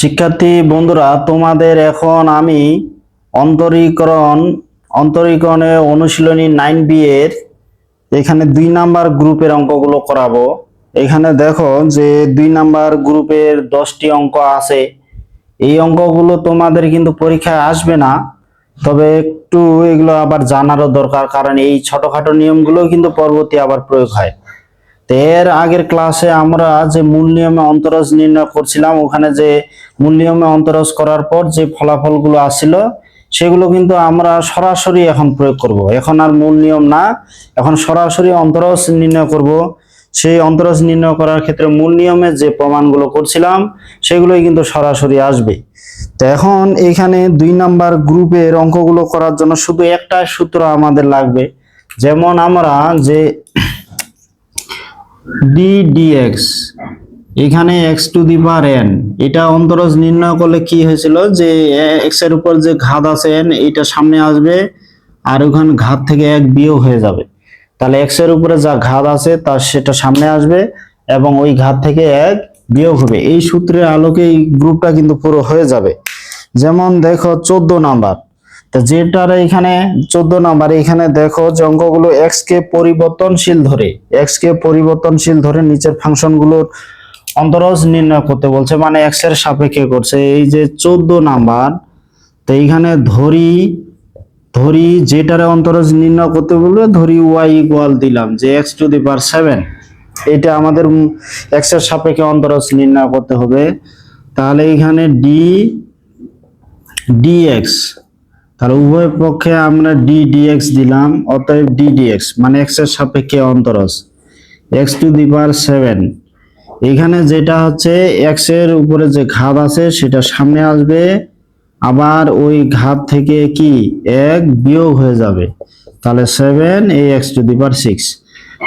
শিক্ষার্থী বন্ধুরা, তোমাদের এখন আমি অন্তরীকরণ, অন্তরীকরণে অনুশীলনী নাইন বি এর এখানে দুই নাম্বার গ্রুপের অঙ্কগুলো করাবো। এখানে দেখো যে দুই নাম্বার গ্রুপের দশটি অঙ্ক আছে। এই অঙ্কগুলো তোমাদের কিন্তু পরীক্ষায় আসবে না, তবে একটু এগুলো আবার জানারও দরকার, কারণ এই ছোটখাটো নিয়মগুলো কিন্তু পরবর্তী আবার প্রয়োগ হয়। এর আগের ক্লাসে আমরা যে মূল নিয়মে অন্তরজ নির্ণয় করছিলাম, ওখানে যে মূল নিয়মে অন্তরজ করার পর যে ফলাফলগুলো আসছিল, সেগুলো কিন্তু আমরা সরাসরি এখন প্রয়োগ করব। এখন আর মূল নিয়ম না, এখন সরাসরি অন্তরজ নির্ণয় করব। সেই অন্তরজ নির্ণয় করার ক্ষেত্রে মূল নিয়মে যে প্রমাণগুলো করছিলাম, সেগুলোই কিন্তু সরাসরি আসবে। তো এখন এখানে দুই নাম্বার গ্রুপের অঙ্কগুলো করার জন্য শুধু একটা সূত্র আমাদের লাগবে। যেমন আমরা যে ডি ডিএক্স এখানে X to the power N এটা অন্তরজ নির্ণয় করলে কি হয়েছিল? যে এক্সের উপর যে ঘাত আছে এন এটা সামনে আসবে আর ওখানে ঘাত থেকে এক বিয়োগ হয়ে যাবে। তাহলে এক্সের উপরে যা ঘাত আছে তার সেটা সামনে আসবে এবং ওই ঘাত থেকে এক বিয়োগ হবে। এই সূত্রের আলোকে এই গ্রুপটা কিন্তু পুরো হয়ে যাবে। যেমন দেখো, চোদ্দ নাম্বার তা যেটার এখানে চোদ্দ নাম্বার, এখানে দেখো যে অঙ্কগুলো এক্স কে পরিবর্তনশীল ধরে এক্স কে পরিবর্তনশীল ধরে নিচের ফাংশনগুলোর অন্তরজ নির্ণয় করতে বলছে মানে এক্সের সাপেক্ষে করছে। এই যে চোদ্দ নাম্বার, তো এইখানে ধরি ধরি যেটারে অন্তরজ নির্ণয় করতে বলবে, ধরি ওয়াই ইকুয়াল দিলাম, যে X to the power seven এটা আমাদের এক্সের সাপেক্ষে অন্তরজ নির্ণয় করতে হবে। তাহলে এখানে ডি ডিএক্স তাহলে উভয় পক্ষে আমরা ডি ডিএক্স দিলাম, অতএব ডি ডিএক্স মানে এক্সের সাপেক্ষে অন্তরজ। X to the power seven এখানে যেটা হচ্ছে এক্সের উপরে যে ঘাত আছে, সেটা সামনে আসবে। আবার ওই ঘাত থেকে কি? এক বিয়োগ হয়ে যাবে। তাহলে সেভেন এই X to the power six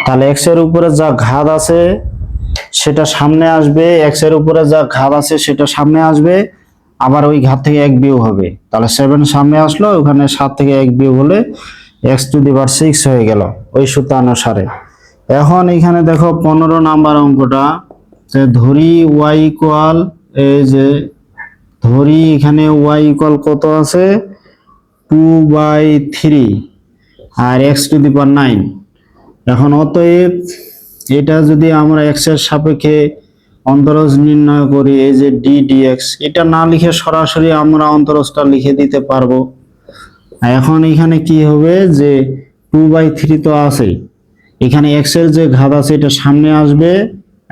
তাহলে এক্সের উপরে যা ঘাত আছে, সেটা সামনে আসবে। এক্সের উপরে যা ঘাত আছে, সেটা সামনে আসবে। আবার ওই ঘাত থেকে এক বিয়োগ হবে। তাহলে সেভেন সামনে আসলো, ওখানে সাত থেকে এক বিয়োগ হলে এক্স টু দি সিক্স হয়ে গেল ওই সূত্র অনুসারে। এখন এখানে দেখো পনেরো নাম্বার অঙ্কটা, যে ধরি ওয়াই ইকুয়াল এই যে ধরি এখানে ওয়াই ইকুয়াল কত আছে? টু বাই থ্রি আর এক্স টু দি নাইন এখন অতএব এটা যদি আমরা এক্সের সাপেক্ষে অন্তরজ নির্ণয় করি, এই যে ডি ডিএক্স এটা না লিখে সরাসরি আমরা অন্তরজটা লিখে দিতে পারব। এখন এখানে কি হবে যে টু বাই থ্রি তো আছেই এখানে এক্সের যে ঘাত আছে, এটা সামনে আসবে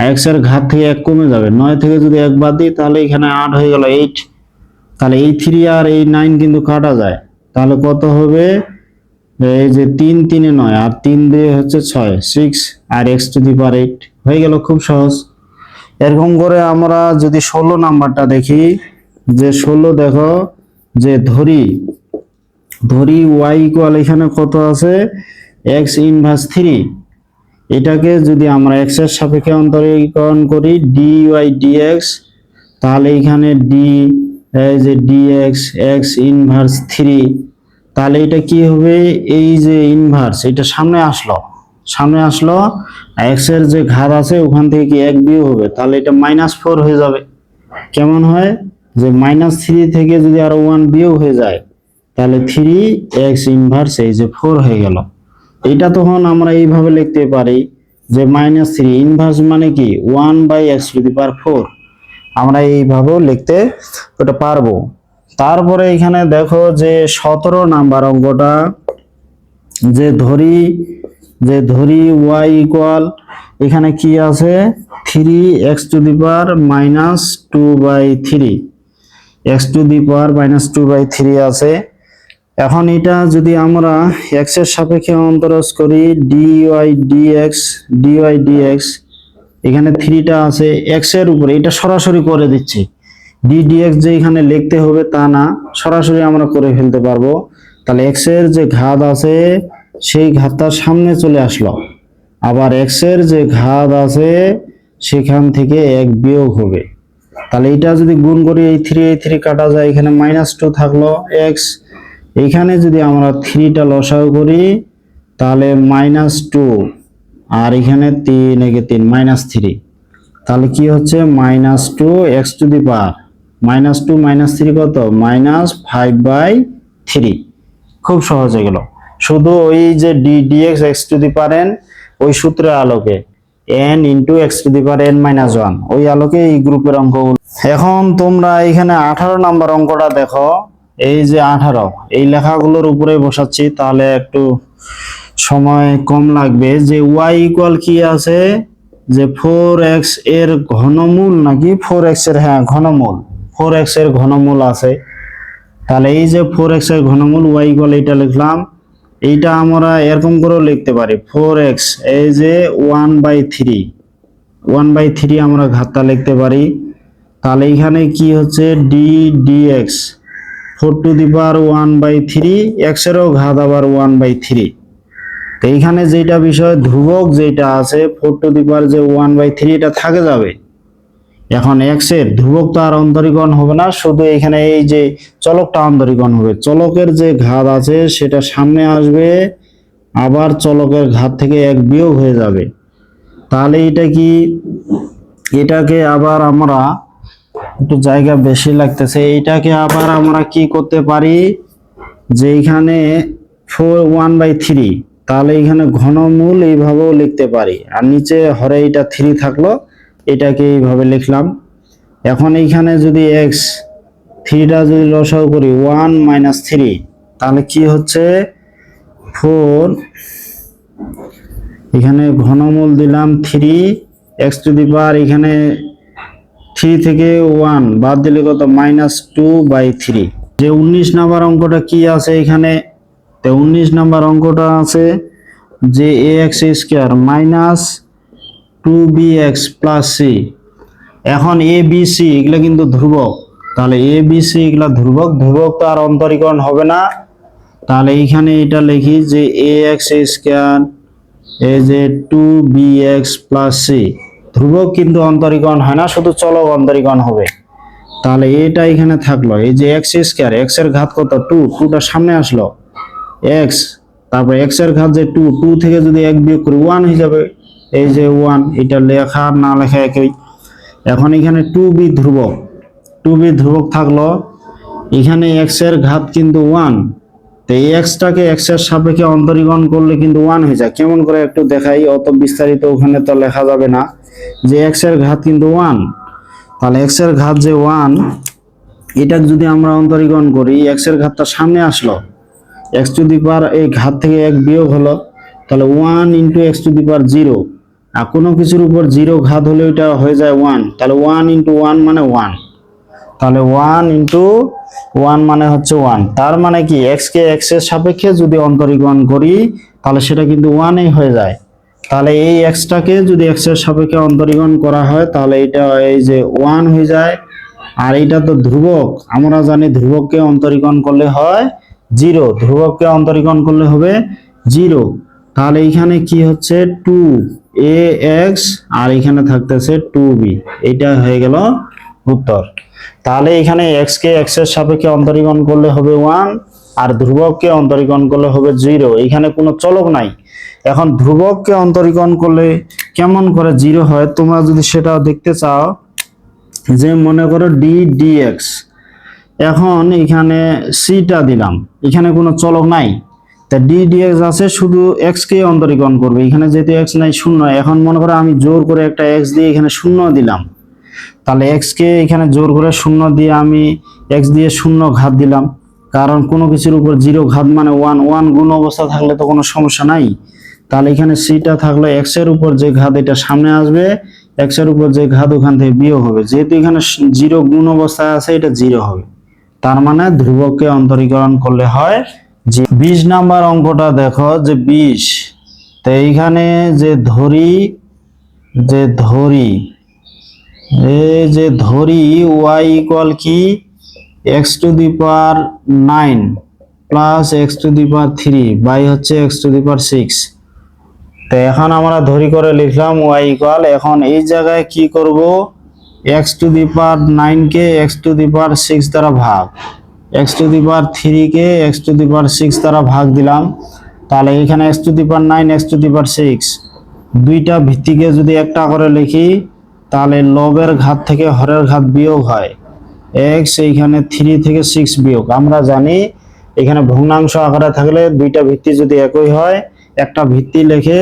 এক্সের ঘাত থেকে এক কমে যাবে। নয় থেকে যদি এক বাদ দিই, তাহলে এখানে আট হয়ে গেল এইট তাহলে এই থ্রি আর এই নাইন কিন্তু কাটা যায়। তাহলে কত হবে? এই যে তিন, তিনে নয়, আর তিন দিয়ে হচ্ছে ছয় six R X to the power eight হয়ে গেল খুব সহজ। এরকম করে আমরা যদি ষোলো নাম্বারটা দেখি, যে ষোলো দেখো, যে ধরি ধরি ওয়াই ইকুয়াল এখানে কত আছে? এক্স ইনভার্স থ্রি এটাকে যদি আমরা এক্সের সাপেক্ষে অন্তরীকরণ করি ডি ওয়াই ডিএক্স তাহলে এখানে ডি এই যে ডিএক্স এক্স ইনভার্স থ্রি তাহলে এটা কি হবে? এই যে ইনভার্স এটা সামনে আসলো। সামনে আসলো এক্সের যে ঘাত আছে, ওখান থেকে কি এক বিয়োগ হবে? তাহলে এটা মাইনাস ফোর হয়ে যাবে। কেমন হয়? যে মাইনাস থ্রি থেকে যদি আরও ওয়ান বিয়োগ হয়ে যায়, তাহলে থ্রি এক্স ইনভার্স এই যে ফোর হয়ে গেল। এটা তখন আমরা এইভাবে লিখতে পারি যে মাইনাস থ্রি ইনভার্স মানে কি? One by X to the power four আমরা এইভাবেও লিখতে ওটা পারব। তারপরে এখানে দেখো যে সতেরো নাম্বার অঙ্কটা, যে ধরি যে ধরি ওয়াই ইকুয়াল এখানে কি আছে? Three X to the power minus two by three X to the power minus two by three আছে। এখন এটা যদি আমরা এক্সের সাপেক্ষে অন্তরজ করি D Y D X D Y D X এখানে থ্রিটা আছে এক্সের উপরে, এটা সরাসরি করে দিচ্ছি। ডি ডিএক্স যে এখানে লিখতে হবে তা না, সরাসরি আমরা করে ফেলতে পারব। তাহলে এক্সের যে ঘাত আছে সেই ঘাতটা সামনে চলে আসলো। আবার এক্সের যে ঘাত আছে, সেখান থেকে এক বিয়োগ হবে। তাহলে এটা যদি গুণ করি, এই থ্রি এই থ্রি কাটা যায়, এখানে মাইনাস টু থাকল এক্স এখানে যদি আমরা থ্রিটা লসাও করি, তাহলে মাইনাস টু আর এখানে তিন, একে তিন মাইনাস থ্রি তাহলে কি হচ্ছে? Minus two X to the power minus two minus three কত? মাইনাস ফাইভ বাই থ্রি খুব সহজ এগুলো শুধু ওই যে D D X X to the power n ওই সূত্রের আলোকে। N into X to the power N minus one ওই আলোকে এই গ্রুপের অঙ্ক এখন তোমরা এখানে আঠারো নাম্বার অঙ্কটা দেখো, এই যে আঠারো, এই লেখাগুলোর উপরে বসাচ্ছি, তাহলে একটু সময় কম লাগবে। যে ওয়াই ইকুয়াল কি আছে? যে ফোর এক্সের ঘনমূল নাকি ফোর এক্সের হ্যাঁ ঘনমূল। ফোর এক্সের ঘনমূল আছে। তাহলে এই যে ফোর এক্সের ঘনমূল ওয়াই ইকুয়াল এটা লিখলাম। এইটা আমরা এরকম করেও লিখতে পারি। ফোর এক্স এই যে one by three one by three আমরা ঘাতটা লিখতে পারি। তাহলে এখানে কি হচ্ছে? D D X four to the power one by three এক্সেরও ঘাত আবার ওয়ান বাই থ্রি তো এইখানে যেটা বিষয়, ধ্রুবক যেটা আছে ফোর টু দি পাওয়ার যে ওয়ান বাই থ্রি এটা থাকে যাবে। এখন এক্সের ধ্রুবক তো আর অন্তরীকরণ হবে না, শুধু এখানে এই যে চলকটা অন্তরীকরণ হবে। চলকের যে ঘাত আছে, সেটা সামনে আসবে, আবার চলকের ঘাত থেকে এক বিয়োগ হয়ে যাবে। তাহলে এটা কি? এটাকে আবার আমরা একটু জায়গা বেশি লাগতেছে এইটাকে আবার আমরা কি করতে পারি? যে এখানে ফোর ওয়ান বাই থ্রি তাহলে এখানে ঘনমূল এইভাবেও লিখতে পারি। আর নিচে হরে এটা থ্রি থাকল এটাকে এইভাবে লিখলাম। এখন এইখানে যদি এক্স থ্রিটা যদি লসাও করি ওয়ান মাইনাস থ্রি তাহলে কি হচ্ছে? ফোর এখানে ঘনমূল দিলাম three X to the power এখানে থ্রি থেকে ওয়ান বাদ দিলে কত? মাইনাস টু বাই থ্রি যে উনিশ নাম্বার অঙ্কটা কি আছে এখানে? তো উনিশ নাম্বার অঙ্কটা আছে যে A X square minus two B X plus C এখন এ বি সি এগুলো কিন্তু ধ্রুবক। তাহলে এ বি সি এগুলো ধ্রুবক। ধ্রুবক তো আর অন্তরীকরণ হবে না। তাহলে এইখানে এটা লিখি যে এ এক্স স্কোয়ার এই যে two B X plus C ধ্রুবক কিন্তু অন্তরীকরণ হয় না, শুধু চলক অন্তরীকরণ হবে। তাহলে এটা এখানে থাকল। এই যে এক্স স্কোয়ার এক্সের ঘাত কত? টু টুটা সামনে আসলো। এক্স তারপর এক্সের ঘাত যে টু টু থেকে যদি এক বিয়োগ করি ওয়ান হয়ে যাবে এই যে ওয়ান এটা লেখা না লেখা একই। এখন এখানে টু বি ধ্রুবক। টু বি ধ্রুবক থাকল, এখানে এক্সের ঘাত কিন্তু ওয়ান তো এই এক্সটাকে এক্সের সাপেক্ষে অন্তরীকরণ করলে কিন্তু ওয়ান হয়ে যায়। কেমন করে একটু দেখাই, অত বিস্তারিত ওখানে তো লেখা যাবে না। যে এক্সের ঘাত কিন্তু ওয়ান তাহলে এক্সের ঘাত যে ওয়ান এটা যদি আমরা অন্তরীকরণ করি এক্সের ঘাতটা সামনে আসলো। এক্স টু দি পাওয়ার এই ঘাত থেকে এক বিয়োগ হলো। তাহলে one into X to the power zero আর কোনো কিছুর উপর জিরো ঘাত হলে ওইটা হয়ে যায় ওয়ান তাহলে ওয়ান ইন্টু ওয়ান মানে ওয়ান তাহলে ওয়ান ইন্টু ওয়ান মানে হচ্ছে ওয়ান তার মানে কি? এক্স কে এক্সের সাপেক্ষে যদি অন্তরীকরণ করি, তাহলে সেটা কিন্তু ওয়ানই হয়ে যায়। তাহলে এই এক্সটাকে যদি এক্সের সাপেক্ষে অন্তরীকরণ করা হয়, তাহলে এটা এই যে ওয়ান হয়ে যায়। আর এটা তো ধ্রুবক। আমরা জানি ধ্রুবককে অন্তরীকরণ করলে হয় জিরো ধ্রুবককে অন্তরীকরণ করলে হবে জিরো তাহলে এখানে কি হচ্ছে? টু এ এক্স আর এখানে থাকতেছে টু বি এইটা হয়ে গেল উত্তর। তাহলে এখানে এক্স কে এক্সের সাপেক্ষে অন্তরীকরণ করলে হবে ওয়ান আর ধ্রুবককে অন্তরীকরণ করলে হবে জিরো এখানে কোনো চলক নাই। এখন ধ্রুবককে অন্তরীকরণ করলে কেমন করে জিরো হয়? তোমরা যদি সেটাও দেখতে চাও, যে মনে করো ডি ডি এক্স এখন এখানে সিটা দিলাম। এখানে কোনো চলক নাই। তা ডি ডি এক্স আছে, শুধু এক্স কে অন্তরীকরণ করবে। এখানে যেহেতু এক্স নাই, শূন্য। এখন মনে করো আমি জোর করে একটা এক্স দিয়ে এখানে শূন্য দিলাম। তাহলে এক্স কে এখানে জোর করে শূন্য দিয়ে আমি এক্স দিয়ে শূন্য ঘাত দিলাম। কারণ কোনো কিছুর উপর জিরো ঘাত মানে ওয়ান ওয়ান গুণ অবস্থা থাকলে তো কোনো সমস্যা নাই। তাহলে এখানে সিটা থাকলে এক্সের উপর যে ঘাত এটা সামনে আসবে এক্সের উপর যে ঘাত ওখান থেকে বিয়োগ হবে। যেহেতু এখানে জিরো গুণ অবস্থায় আছে, এটা জিরো হবে। তার মানে ধ্রুবককে অন্তরীকরণ করলে হয় যে বিশ নাম্বার অঙ্কটা দেখো, যে বিশ। তো এইখানে যে ধরি যে ধরি এই যে ধরি, ওয়াই ইকুয়াল কি? X to the power nine plus X to the power three by হচ্ছে X to the power six. তো এখন আমরা ধরি করে লিখলাম ওয়াই ইকুয়াল। এখন এই জায়গায় কি করব? X to the power নাইনকে X to the power six দ্বারা ভাগ। X to the power থ্রিকে X to the power six দ্বারা ভাগ দিলাম, তাহলে এখানে X to the power nine X to the power six দুইটা ভিত্তিকে যদি একটা করে লিখি, তাহলে লবের ঘাত থেকে হরের ঘাত বিয়োগ হয়। এক্স এইখানে থ্রি থেকে সিক্স বিয়োগ। আমরা জানি এখানে ভগ্নাংশ আকারে থাকলে দুইটা ভিত্তি যদি একই হয়, একটা ভিত্তি লিখে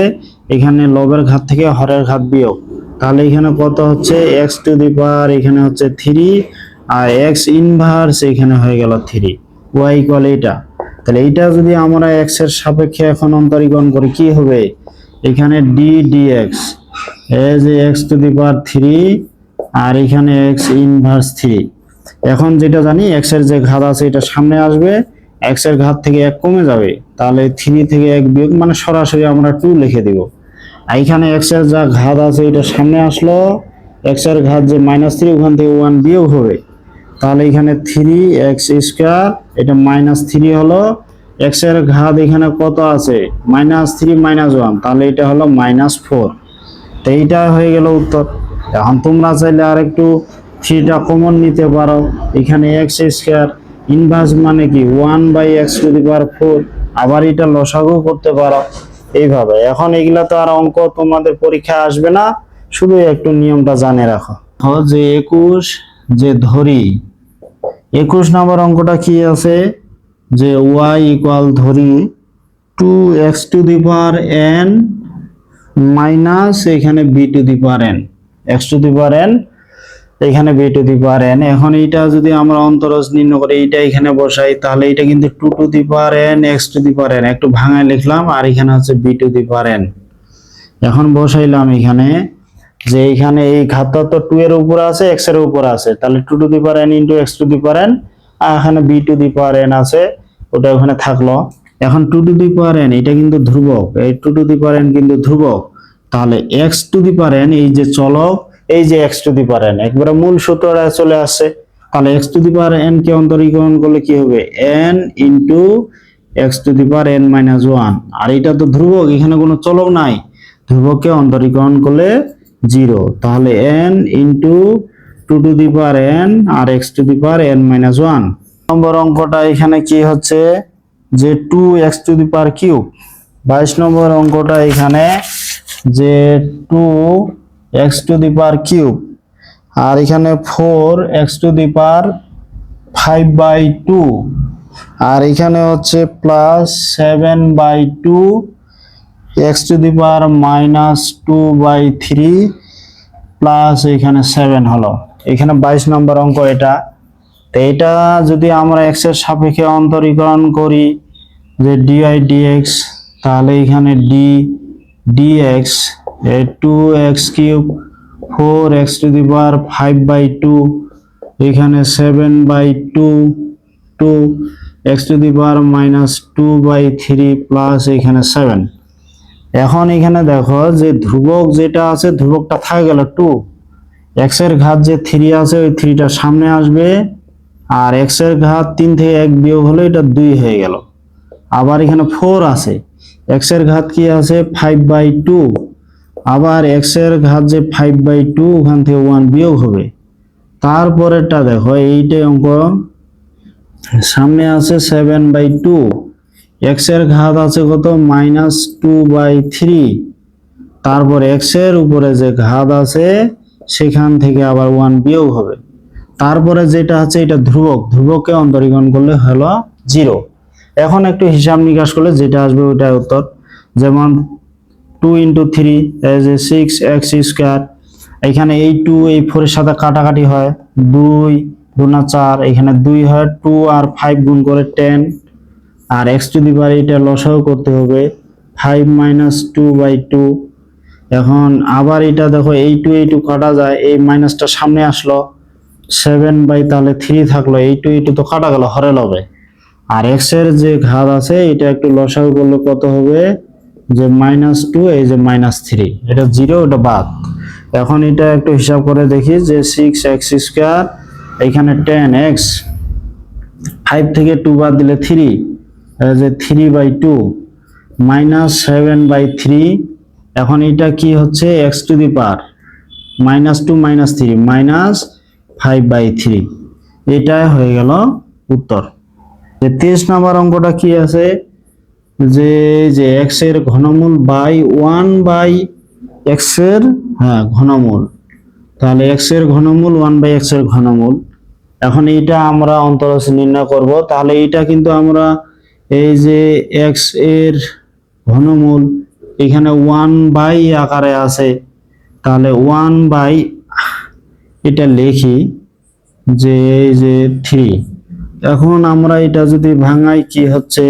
এখানে লবের ঘাত থেকে হরের ঘাত বিয়োগ। তাহলে এখানে কত হচ্ছে? এক্স টু দি পাওয়ার এখানে হচ্ছে থ্রি আর এক্স ইনভার্স এখানে হয়ে গেল থ্রি ওয়াই ইকুয়াল এইটা। তাহলে এইটা যদি আমরা এক্সের সাপেক্ষে এখন অন্তরীকরণ করি, কি হবে? এখানে D D X as X to the power three আর এখানে এক্স ইনভার্স থ্রি এখন যেটা জানি এক্সের যে ঘাত আছে, এটা সামনে আসবে এক্সের ঘাত থেকে এক কমে যাবে। তাহলে থ্রি থেকে এক বিয়োগ মানে সরাসরি আমরা টু লিখে দিব। এখানে এক্সের যা ঘাত আছে, এটা সামনে আসলো এক্সের ঘাত যে মাইনাস থ্রি ওখান থেকে ওয়ান বিয়োগ হবে। তাহলে এখানে থ্রি এক্স স্কোয়ার এটা মাইনাস থ্রি হলো এক্সের ঘাত এখানে কত আছে? মাইনাস থ্রি মাইনাস ওয়ান তাহলে এটা হলো মাইনাস ফোর তো এইটা হয়ে গেল উত্তর। এখন তোমরা চাইলে আর একটু থ্রিটা কমন নিতে পারো। এখানে এক্স স্কোয়ার ইনভার্স মানে কি? One by X to the power four আবার এটা লসাগু করতে পারো। এইভাবে। এখন এগুলা তো আর অঙ্ক তোমাদের পরীক্ষায় আসবে না। শুধু একটু নিয়মটা জানে রাখো। যে একুশ, যে ধরি একুশ নম্বর অঙ্কটা কি আছে? যে ওয়াই ইকুয়াল ধরি two X to the power N minus এখানে B to the power N X to the power N এখানে B to the power N এখন এইটা যদি আমরা অন্তরজ নির্ণয় করে, এইটা এখানে বসাই, তাহলে এটা কিন্তু two to the power N X to the power N একটু ভাঙায় লিখলাম, আর এখানে হচ্ছে B to the power N এখন বসাইলাম এখানে যে এখানে এই ঘাতটা তো টু এর উপর আছে এক্সের উপর আছে। তাহলে two to the power N into X to the power N আর এখানে B to the power N আছে, ওটা ওখানে থাকল। এখন two to the power N এটা কিন্তু ধ্রুবক। এই two to the power N কিন্তু ধ্রুবক। তাহলে X to the power N এই যে চলক, এই যে X to the power N একবারে মূল সূত্রটা চলে আসছে। তাহলে X to the power N কে অন্তরীকরণ করলে কি হবে? N into X to the power N minus one আর এটা তো ধ্রুবক, এখানে কোনো চলক নাই। ধ্রুবককে অন্তরীকরণ করলে জিরো। তাহলে N into two to the power N R X to the power N minus one number অঙ্কটা এখানে কি হচ্ছে? যে two X to the power cube বাইশ নম্বর অঙ্কটা এখানে যে two X to the power cube আর এখানে four X to the power five by two আর এখানে হচ্ছে plus seven by two X to the power minus two by three plus এখানে seven হলো। এখানে বাইশ নম্বর অঙ্ক এটা। তো এটা যদি আমরা এক্সের সাপেক্ষে অন্তরীকরণ করি যে ডিআই ডিএক্স তাহলে এখানে d dx two x cube four x to the power five by two এখানে seven by two two x to the power minus two by three plus এখানে সেভেন এখন এখানে দেখো যে ধ্রুবক যেটা আছে, ধ্রুবকটা থাকে গেল টু এক্সের ঘাত যে থ্রি আছে, ওই থ্রিটা সামনে আসবে আর এক্সের ঘাত তিন থেকে এক বিয়োগ হলে এটা দুই হয়ে গেল। আবার এখানে ফোর আছে। এক্সের ঘাত কি আছে? ফাইভ বাই টু আবার এক্সের ঘাত যে ফাইভ বাই টু ওখান থেকে ওয়ান বিয়োগ হবে। তারপরেরটা দেখো, এইটাই অঙ্ক সামনে আছে সেভেন বাই টু এক্সের ঘাত আছে কত? Minus two by three. তারপর এক্সের উপরে যে ঘাত আছে, সেখান থেকে আবার ওয়ান বিয়োগ হবে। তারপরে যেটা আছে, এটা ধ্রুবক। ধ্রুবককে অন্তরীকরণ করলে হলো জিরো এখন একটু হিসাব নিকাশ করলে যেটা আসবে ওইটাই উত্তর। যেমন two into three as a six x square এখানে এই টু এই ফোরের সাথে কাটাকাটি হয়। দুই দুনা চার, এখানে দুই হয় টু আর ফাইভ গুণ করে টেন আর এক্স টু দি পাওয়ার এটা লসাও করতে হবে five minus two by two এখন আবার এটা দেখো এই টু এই টু কাটা যায়, এই মাইনাসটা সামনে আসলো। সেভেন বাই তাহলে থ্রি থাকল, এই টু এই টু তো কাটা গেল, হরে লবে। আর এক্সের যে ঘাত আছে, এটা একটু লসাও করলে কত হবে? যে মাইনাস টু এই যে মাইনাস থ্রি এটা জিরো ওটা বাদ। এখন এটা একটু হিসাব করে দেখি যে সিক্স এক্স স্কোয়ার এখানে টেন এক্স ফাইভ থেকে টু বাদ দিলে থ্রি যে three by two minus seven by three এখন এটা কি হচ্ছে? X to the power minus two minus three minus five by three এটাই হয়ে গেল উত্তর। যে তেইশ নাম্বার অঙ্কটা কি আছে? যে যে এক্সের ঘনমূল বাই ওয়ান বাই এক্সের হ্যাঁ ঘনমূল। তাহলে এক্সের ঘনমূল ওয়ান বাই এক্সের ঘনমূল। এখন এইটা আমরা অন্তরজ নির্ণয় করব। তাহলে এইটা কিন্তু আমরা এই যে এক্সের ঘনমূল এখানে ওয়ান বাই আকারে আছে, তাহলে ওয়ান বাই এটা লিখি যে এই যে থ্রি এখন আমরা এটা যদি ভাঙাই কি হচ্ছে?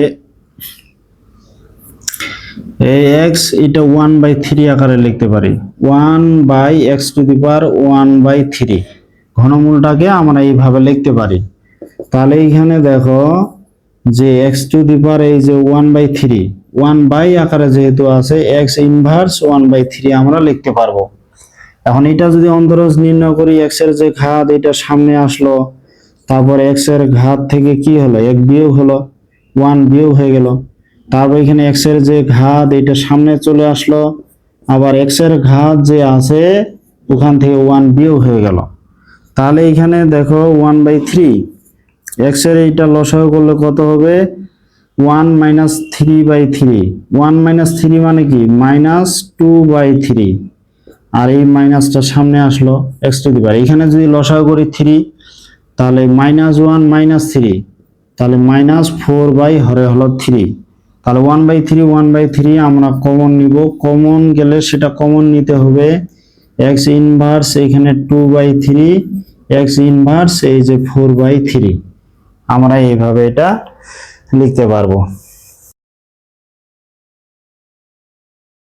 এই এক্স এটা ওয়ান বাই থ্রি আকারে লিখতে পারি। One by x to the power one by three ঘনমূলটাকে আমরা এইভাবে লিখতে পারি। তাহলে এইখানে দেখো যে এক্স টু দি পাওয়ার এই যে one by three one by আকারে যেহেতু আছে x inverse one by three আমরা লিখতে পারব। এখন এটা যদি অন্তরজ নির্ণয় করি এক্সের যে ঘাত এটা সামনে আসলো, তারপর এক্সের ঘাত থেকে কি হলো? এক বিয়োগ হলো ওয়ান বিয়োগ হয়ে গেল। তারপর এখানে এক্সের যে ঘাত এটা সামনে চলে আসলো, আবার এক্সের ঘাত যে আছে, ওখান থেকে ওয়ান বিয়োগ হয়ে গেল। তাহলে এখানে দেখো ওয়ান বাই থ্রি এক্সের এইটা লসাগু করলে কত হবে? One minus three by three. One minus three মানে কি? Minus two by three. আর এই মাইনাসটা সামনে আসলো এক্স টু দি এখানে যদি লসাগু করি থ্রি, তাহলে মাইনাস ওয়ান মাইনাস থ্রি। তাহলে মাইনাস ফোর বাই হরে হলো থ্রি। তাহলে one by three, one by three আমরা কমন নিব। কমন গেলে সেটা কমন নিতে হবে। এক্স ইনভার্স এখানে two by three x inverse এই যে ফোর বাই থ্রি আমরা এইভাবে এটা লিখতে পারব।